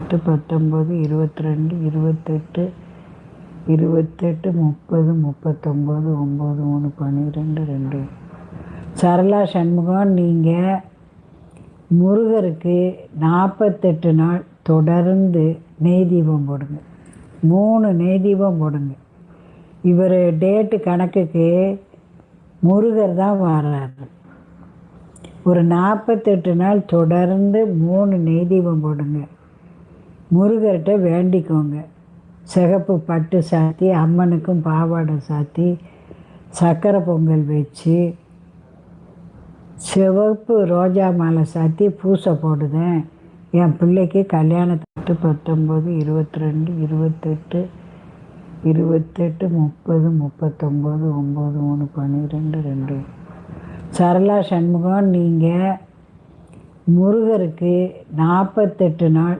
பத்து பத்தொம்பது இருபத்தி ரெண்டு இருபத்தெட்டு இருபத்தெட்டு முப்பது முப்பத்தொம்பது ஒம்பது மூணு பன்னிரெண்டு ரெண்டு. சரளா சண்முகம் நீங்கள் முருகருக்கு நாற்பத்தெட்டு நாள் தொடர்ந்து நெய் தீபம் போடுங்க. மூணு நெய் தீபம் போடுங்க. இவர் டேட்டு கணக்குக்கு முருகர் தான் வர்றாரு. ஒரு நாற்பத்தெட்டு நாள் தொடர்ந்து மூணு நெய் தீபம் போடுங்க. முருகர்கிட்ட வேண்டிக்கோங்க. சிகப்பு பட்டு சாத்தி அம்மனுக்கும் பாவாடை சாத்தி சக்கரை பொங்கல் வச்சு சிவப்பு ரோஜா மாலை சாத்தி பூசை போடுதேன். என் பிள்ளைக்கு கல்யாணத்தட்டு பத்தொம்பது இருபத்தி ரெண்டு இருபத்தெட்டு இருபத்தெட்டு முப்பது முப்பத்தொம்போது ஒம்பது மூணு பன்னிரெண்டு ரெண்டு. சரளா சண்முகம் நீங்கள் முருகருக்கு நாற்பத்தெட்டு நாள்